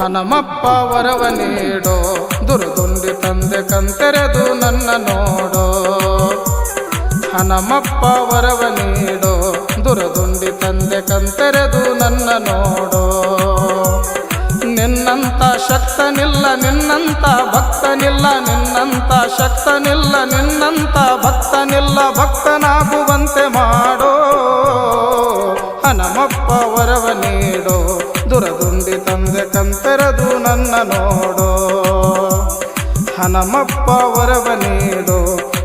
ಹನಮಪ್ಪ ವರವ ನೀಡೋ, ದುರ್ದುಂಡಿ ತಂದೆ ಕಂತೆರೆದು ನನ್ನ ನೋಡೋ. ಹನಮಪ್ಪ ವರವ ನೀಡೋ, ದುರದುಂಡಿ ತಂದೆ ಕಂತೆರೆದು ನನ್ನ ನೋಡೋ. ನಿನ್ನಂತ ಶಕ್ತನಿಲ್ಲ, ನಿನ್ನಂತ ಭಕ್ತನಿಲ್ಲ, ನಿನ್ನಂತ ಶಕ್ತನಿಲ್ಲ, ನಿನ್ನಂತ ಭಕ್ತನಿಲ್ಲ, ಭಕ್ತನಾಗುವಂತೆ ನನ್ನ ನೋಡು. ಹನಮಪ್ಪ ವರವ ನೀಡು.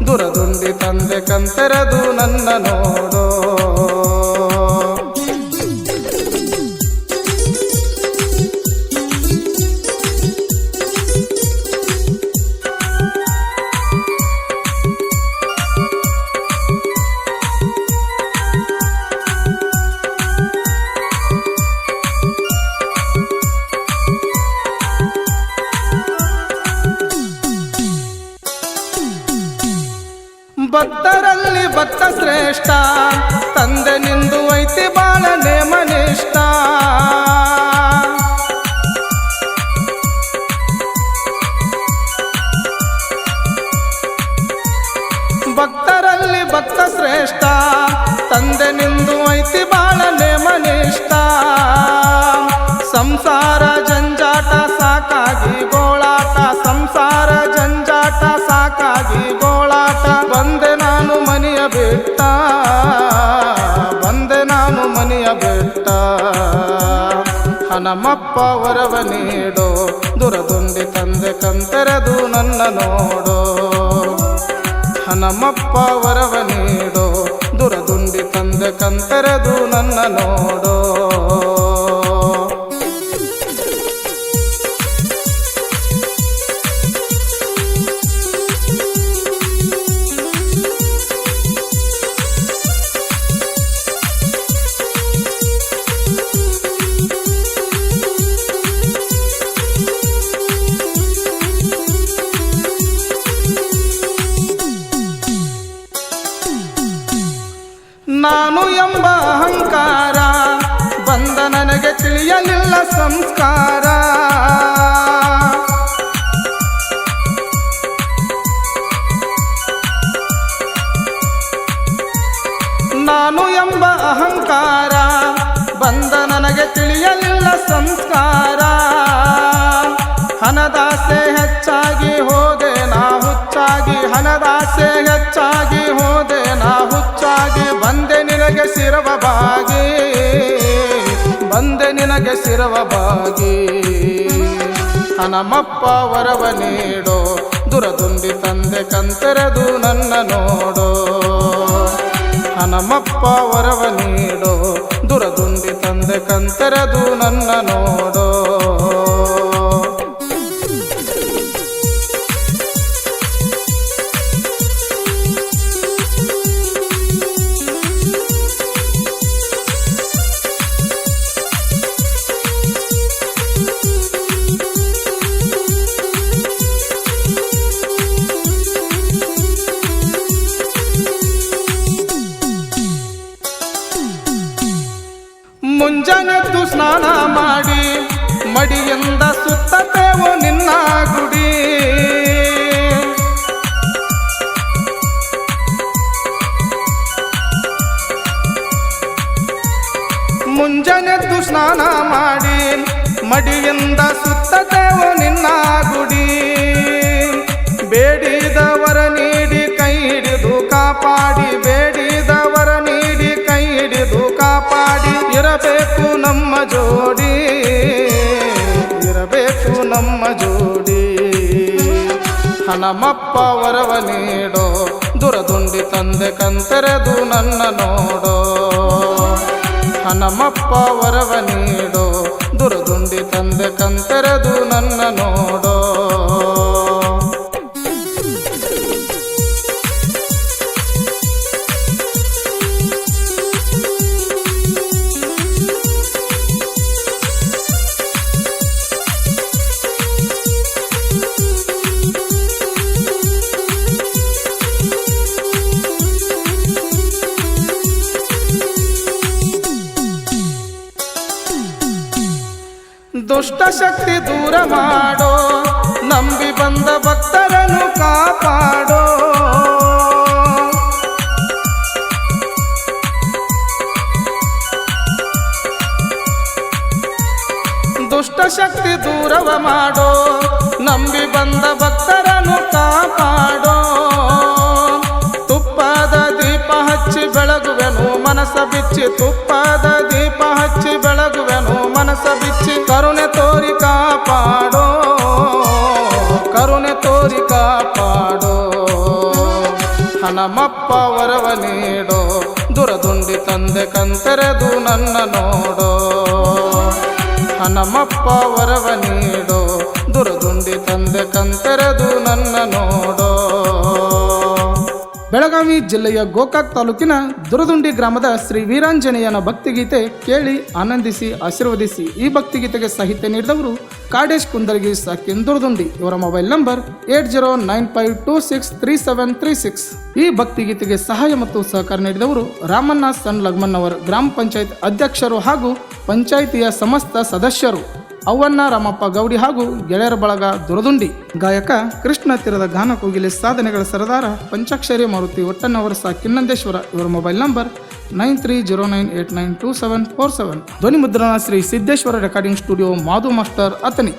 ದುರದುಂಡಿ ತಂದೆ ಕಂತೆರದು ನನ್ನ ನೋಡೋ. ಶ್ರೇಷ್ಠ. ತಂದೆ ನಿಂದು ಐತಿ ಬಾಳ ನೇಮನಿಷ್ಠ ಭಕ್ತರಲ್ಲಿ ಭಕ್ತ ಶ್ರೇಷ್ಠ. ತಂದೆ ನಿಂದು ಐತಿ ಬಾಳ ನೇಮನಿಷ್ಠ ಸಂಸಾರ ಹನಮಪ್ಪ ವರವ ನೀಡೋ, ದುರದುಂಡಿ ತಂದೆ ಕಂತೆರೆದು ನನ್ನ ನೋಡೋ. ಹನಮಪ್ಪ ವರವ ನೀಡೋ, ದುರದುಂಡಿ ತಂದೆ ಕಂತೆರೆದು ನನ್ನ ನೋಡೋ. ಬಂದ ನನಗೆ ತಿಳಿಯಲಿಲ್ಲ ಸಂಸ್ಕಾರ. ಹಣದಾಸೆ ಹೆಚ್ಚಾಗಿ ಹೋದೆ, ನಾ ಹುಚ್ಚಾಗಿ. ಹಣದಾಸೆ ಹೆಚ್ಚಾಗಿ ಹೋದೆ, ನಾ ಹುಚ್ಚಾಗಿ. ಬಂದೆ ನಿನಗೆ ಸಿರವ ಬಾಗಿ. ಬಂದೆ ನಿನಗೆ ಸಿರವ ಬಾಗಿ. ಹನಮಪ್ಪ ವರವ ನೀಡೋ ದುರದುಂಡಿ ತಂದೆ ಕಂತೆರೆದು ನನ್ನ ನೋಡೋ. ಹನಮಪ್ಪ ವರವ ನೀಡೋ ದುರದುಂಡಿ ಕಂತೆರೆದು ನನ್ನ ನೋಡೋ. ಮಡಿಯಿಂದ ಸುತ್ತತೇವು ನಿನ್ನ ಗುಡಿ. ಮುಂಜಾನೆದ್ದು ಸ್ನಾನ ಮಾಡಿ ಮಡಿಯಿಂದ ಸುತ್ತತೇವು ನಿನ್ನ ಗುಡಿ. ಬೇಡಿದವರ ನೀಡಿ ಕೈ ಹಿಡಿದು ಕಾಪಾಡಿ, ಬೇಡಿದವರ ನೀಡಿ ಕೈ ಹಿಡಿದು ಕಾಪಾಡಿ, ಇರಬೇಕು ನಮ್ಮ ಜೋಡಿ. ನಮ್ಮ ಜೋಡಿ. ಹನಮಪ್ಪ ವರವ ನೀಡೋ, ದುರದುಂಡಿ ತಂದೆ ಕಂತೆರೆದು ನನ್ನ ನೋಡೋ. ಹನಮಪ್ಪ ವರವ ನೀಡೋ, ದುರದುಂಡಿ ತಂದೆ ಕಂತೆರೆದು ನನ್ನ ನೋಡೋ. ಶಕ್ತಿ ದೂರ ಮಾಡೋ, ನಂಬಿ ಬಂದ ಭಕ್ತರನ್ನು ಕಾಪಾಡೋ. ದುಷ್ಟ ಶಕ್ತಿ ದೂರವ ಮಾಡೋ, ನಂಬಿ ಬಂದ ಭಕ್ತರನ್ನು ಕಾಪಾಡೋ. ತುಪ್ಪದ ದೀಪ ಹಚ್ಚಿ ಬೆಳಗುವೆನು, ಮನಸ ಬಿಚ್ಚಿ. ತುಪ್ಪದ ದೀಪ ಹಚ್ಚಿ ಬೆಳಗುವೆನು, ಮನಸ ಬಿಚ್ಚಿ. ಕರುಣೆ ಹಣಮಪ್ಪ ವರವ ನೀಡೋ, ದುರದುಂಡಿ ತಂದೆ ಕಂತೆರೆದು ನನ್ನ ನೋಡೋ. ಹನಮಪ್ಪ ವರವ ನೀಡೋ, ದುರದುಂಡಿ ತಂದೆ ಕಂತೆರೆದು ನನ್ನ ನೋಡೋ. ಬೆಳಗಾವಿ ಜಿಲ್ಲೆಯ ಗೋಕಾಕ್ ತಾಲೂಕಿನ ದುರದುಂಡಿ ಗ್ರಾಮದ ಶ್ರೀ ವೀರಾಂಜನೇಯನ ಭಕ್ತಿಗೀತೆ ಕೇಳಿ ಆನಂದಿಸಿ ಆಶೀರ್ವದಿಸಿ ಈ ಭಕ್ತಿಗೀತೆಗೆ ಸಾಹಿತ್ಯ ನೀಡಿದವರು ಕಾಡೇಶ್ ಕುಂದರ್ಗಿ ಸಾಕಿನ್ ದುರದುಂಡಿ. ಇವರ mobile number eight zero nine five two six three seven three six. ಈ ಭಕ್ತಿಗೀತೆಗೆ ಸಹಾಯ ಮತ್ತು ಸಹಕಾರ ನೀಡಿದವರು ರಾಮಣ್ಣ ಸನ್ ಲಗ್ಮನ್ನವರ್ ಗ್ರಾಮ ಪಂಚಾಯತ್ ಅಧ್ಯಕ್ಷರು ಹಾಗೂ ಪಂಚಾಯಿತಿಯ ಸಮಸ್ತ ಸದಸ್ಯರು. ಅವ್ವನ್ನ ರಾಮಪ್ಪ, ಗೌಡಿ ಹಾಗೂ ಗೆಳೆಯರ ಬಳಗ ದುರದುಂಡಿ. ಗಾಯಕ ಕೃಷ್ಣ ತೀರದ ಗಾನ ಕೋಗಿಲೆ ಸಾಧನೆಗಳ ಸರದಾರ ಪಂಚಾಕ್ಷರಿ ಮಾರುತಿ ಸಾ ಕಿನ್ನಂದೇಶ್ವರ. ಇವರ mobile number nine three zero nine eight nine two seven four seven. ಧ್ವನಿ ಮುದ್ರಣ Shri Siddeshwara recording studio Madhu master Athani.